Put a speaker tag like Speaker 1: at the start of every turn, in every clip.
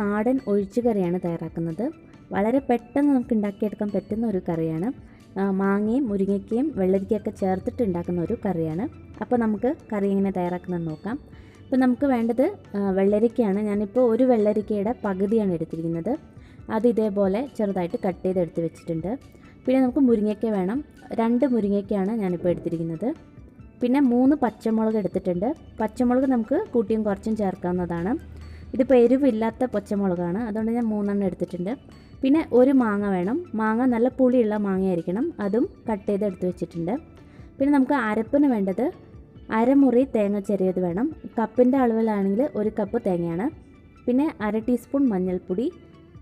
Speaker 1: നാടൻ ഒഴിച്ചു കറിയാണ് തയ്യാറാക്കുന്നത്. വളരെ പെട്ടെന്ന് നമുക്ക് ഉണ്ടാക്കിയെടുക്കാൻ പറ്റുന്ന ഒരു കറിയാണ്. മാങ്ങയും മുരിങ്ങയ്ക്കയും വെള്ളരിക്കയൊക്കെ ചേർത്തിട്ട് ഉണ്ടാക്കുന്ന ഒരു കറിയാണ്. അപ്പോൾ നമുക്ക് കറി എങ്ങനെ തയ്യാറാക്കുന്നത് നോക്കാം. അപ്പോൾ നമുക്ക് വേണ്ടത് വെള്ളരിക്കയാണ്. ഞാനിപ്പോൾ ഒരു വെള്ളരിക്കയുടെ പകുതിയാണ് എടുത്തിരിക്കുന്നത്. അത് ഇതേപോലെ ചെറുതായിട്ട് കട്ട് ചെയ്ത് എടുത്ത് വെച്ചിട്ടുണ്ട്. പിന്നെ നമുക്ക് മുരിങ്ങയ്ക്ക വേണം. രണ്ട് മുരിങ്ങയ്ക്കയാണ് ഞാനിപ്പോൾ എടുത്തിരിക്കുന്നത്. പിന്നെ മൂന്ന് പച്ചമുളക് എടുത്തിട്ടുണ്ട്. പച്ചമുളക് നമുക്ക് കൂട്ടിയും കുറച്ചും ചേർക്കാവുന്നതാണ്. ഇതിപ്പോൾ എരിവില്ലാത്ത പച്ചമുളകാണ്. അതുകൊണ്ട് ഞാൻ മൂന്നെണ്ണം എടുത്തിട്ടുണ്ട്. പിന്നെ ഒരു മാങ്ങ വേണം. മാങ്ങ നല്ല പുളിയുള്ള മാങ്ങയായിരിക്കണം. അതും കട്ട് ചെയ്ത് എടുത്ത് വെച്ചിട്ടുണ്ട്. പിന്നെ നമുക്ക് അരപ്പിന് വേണ്ടത് അരമുറി തേങ്ങ ചെറിയത് വേണം. കപ്പിന്റെ അളവിലാണെങ്കിൽ ഒരു കപ്പ് തേങ്ങയാണ്. പിന്നെ അര ടീസ്പൂൺ മഞ്ഞൾപ്പൊടി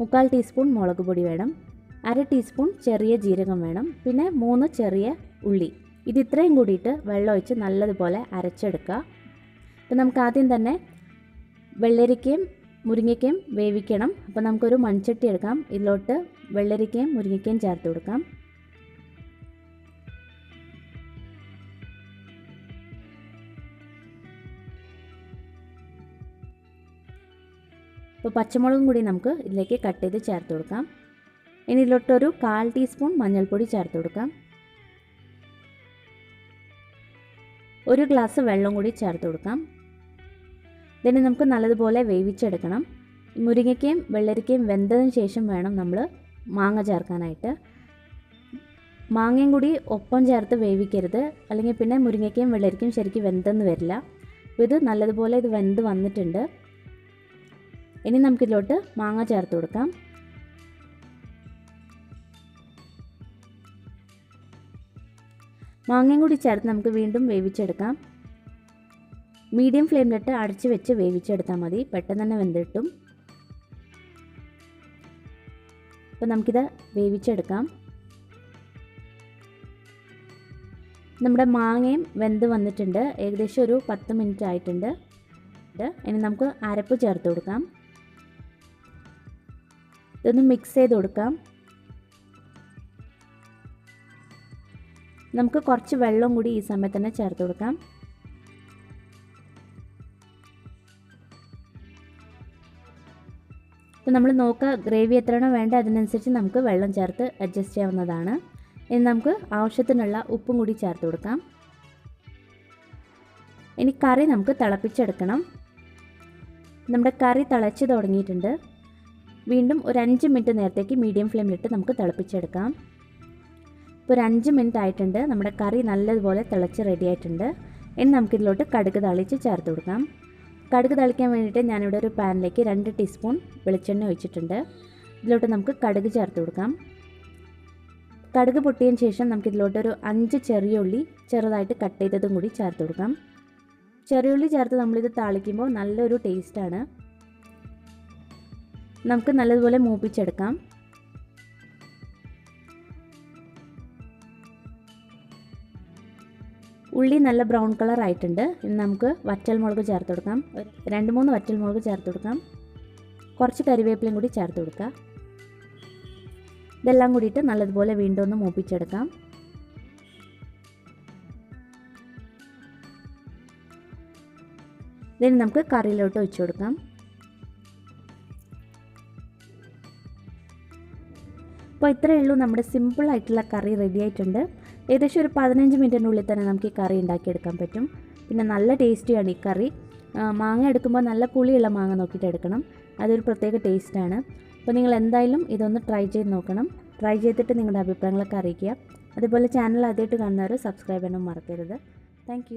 Speaker 1: മുക്കാൽ ടീസ്പൂൺ മുളക് പൊടി വേണം. അര ടീസ്പൂൺ ചെറിയ ജീരകം വേണം. പിന്നെ മൂന്ന് ചെറിയ ഉള്ളി. ഇത് ഇത്രയും കൂടിയിട്ട് വെള്ളം ഒഴിച്ച് നല്ലതുപോലെ അരച്ചെടുക്കുക. അപ്പോൾ നമുക്ക് ആദ്യം തന്നെ വെള്ളരിക്കയും മുരിങ്ങയ്ക്കയും വേവിക്കണം. അപ്പോൾ നമുക്കൊരു മൺചട്ടി എടുക്കാം. ഇതിലോട്ട് വെള്ളരിക്കയും മുരിങ്ങയ്ക്കയും ചേർത്ത് കൊടുക്കാം. അപ്പോൾ പച്ചമുളകും കൂടി നമുക്ക് ഇതിലേക്ക് കട്ട് ചെയ്ത് ചേർത്ത് കൊടുക്കാം. ഇനി ഇതിലോട്ടൊരു കാൽ ടീസ്പൂൺ മഞ്ഞൾപ്പൊടി ചേർത്ത് കൊടുക്കാം. ഒരു ഗ്ലാസ് വെള്ളം കൂടി ചേർത്ത് കൊടുക്കാം. ഇതിനെ നമുക്ക് നല്ലതുപോലെ വേവിച്ചെടുക്കണം. മുരിങ്ങയ്ക്കയും വെള്ളരിക്കയും വെന്തതിന് ശേഷം വേണം നമ്മൾ മാങ്ങ ചേർക്കാനായിട്ട്. മാങ്ങയും കൂടി ഒപ്പം ചേർത്ത് വേവിക്കരുത്. അല്ലെങ്കിൽ പിന്നെ മുരിങ്ങയ്ക്കയും വെള്ളരിക്കയും ശരിക്കും വെന്തെന്ന് വരില്ല. അപ്പോൾ ഇത് നല്ലതുപോലെ ഇത് വെന്ത് വന്നിട്ടുണ്ട്. ഇനി നമുക്കിതിലോട്ട് മാങ്ങ ചേർത്ത് കൊടുക്കാം. മാങ്ങയും കൂടി ചേർത്ത് നമുക്ക് വീണ്ടും വേവിച്ചെടുക്കാം. മീഡിയം ഫ്ലെയിമിലിട്ട് അടച്ചു വെച്ച് വേവിച്ചെടുത്താൽ മതി. പെട്ടെന്ന് തന്നെ വെന്തിട്ടും. അപ്പോൾ നമുക്കിത് വേവിച്ചെടുക്കാം. നമ്മുടെ മാങ്ങയും വെന്ത് വന്നിട്ടുണ്ട്. ഏകദേശം ഒരു പത്ത് മിനിറ്റ് ആയിട്ടുണ്ട്. ഇനി നമുക്ക് അരപ്പ് ചേർത്ത് കൊടുക്കാം. ഇതൊന്ന് മിക്സ് ചെയ്ത് കൊടുക്കാം. നമുക്ക് കുറച്ച് വെള്ളം കൂടി ഈ സമയത്ത് തന്നെ ചേർത്ത് കൊടുക്കാം. അപ്പോൾ നമ്മൾ നോക്കുക ഗ്രേവി എത്രയാണോ വേണ്ടത് അതിനനുസരിച്ച് നമുക്ക് വെള്ളം ചേർത്ത് അഡ്ജസ്റ്റ് ചെയ്യാവുന്നതാണ്. ഇനി നമുക്ക് ആവശ്യത്തിനുള്ള ഉപ്പും കൂടി ചേർത്ത് കൊടുക്കാം. ഇനി കറി നമുക്ക് തിളപ്പിച്ചെടുക്കണം. നമ്മുടെ കറി തിളച്ച് തുടങ്ങിയിട്ടുണ്ട്. വീണ്ടും ഒരു അഞ്ച് മിനിറ്റ് നേരത്തേക്ക് മീഡിയം ഫ്ലെയിമിലിട്ട് നമുക്ക് തിളപ്പിച്ചെടുക്കാം. ഇപ്പോൾ ഒരു അഞ്ച് മിനിറ്റ് ആയിട്ടുണ്ട്. നമ്മുടെ കറി നല്ലതുപോലെ തിളച്ച് റെഡി ആയിട്ടുണ്ട്. ഇനി നമുക്കിതിലോട്ട് കടുക് തളിച്ച് ചേർത്ത് കൊടുക്കാം. കടുക് തളിക്കാൻ വേണ്ടിയിട്ട് ഞാനിവിടെ ഒരു പാനിലേക്ക് രണ്ട് ടീസ്പൂൺ വെളിച്ചെണ്ണ ഒഴിച്ചിട്ടുണ്ട്. ഇതിലോട്ട് നമുക്ക് കടുക് ചേർത്ത് കൊടുക്കാം. കടുക് പൊട്ടിയതിന് ശേഷം നമുക്കിതിലോട്ടൊരു അഞ്ച് ചെറിയ ഉള്ളി ചെറുതായിട്ട് കട്ട് ചെയ്തതും കൂടി ചേർത്ത് കൊടുക്കാം. ചെറിയ ഉള്ളി ചേർത്ത് നമ്മളിത് താളിക്കുമ്പോൾ നല്ലൊരു ടേസ്റ്റാണ് നമുക്ക് നല്ലതുപോലെ മൂപ്പിച്ചെടുക്കാം. ഉള്ളി നല്ല ബ്രൗൺ കളർ ആയിട്ടുണ്ട്. ഇനി നമുക്ക് വറ്റൽമുളക് ചേർത്ത് കൊടുക്കാം. രണ്ട് മൂന്ന് വറ്റൽമുളക് ചേർത്ത് കൊടുക്കാം. കുറച്ച് കരിവേപ്പിലയും കൂടി ചേർത്ത് കൊടുക്കുക ഇതെല്ലാം കൂടിയിട്ട് നല്ലതുപോലെ വീണ്ടും ഒന്ന് മൂപ്പിച്ചെടുക്കാം. ഇതിന് നമുക്ക് കറിയിലോട്ട് ഒഴിച്ചു കൊടുക്കാം. അപ്പോൾ ഇത്രയേ ഉള്ളൂ. നമ്മുടെ സിമ്പിൾ ആയിട്ടുള്ള കറി റെഡി ആയിട്ടുണ്ട്. ഏകദേശം ഒരു പതിനഞ്ച് മിനിറ്റിനുള്ളിൽ തന്നെ നമുക്ക് ഈ കറി ഉണ്ടാക്കിയെടുക്കാൻ പറ്റും. പിന്നെ നല്ല ടേസ്റ്റിയാണ് ഈ കറി. മാങ്ങ എടുക്കുമ്പോൾ നല്ല പുളിയുള്ള മാങ്ങ നോക്കിയിട്ട് എടുക്കണം. അതൊരു പ്രത്യേക ടേസ്റ്റാണ്. അപ്പോൾ നിങ്ങൾ എന്തായാലും ഇതൊന്ന് ട്രൈ ചെയ്ത് നോക്കണം. ട്രൈ ചെയ്തിട്ട് നിങ്ങളുടെ അഭിപ്രായങ്ങളൊക്കെ അറിയിക്കുക. അതുപോലെ ചാനൽ ആദ്യമായിട്ട് കാണുന്നവർ സബ്സ്ക്രൈബ് ചെയ്യാനും മറക്കരുത്. താങ്ക്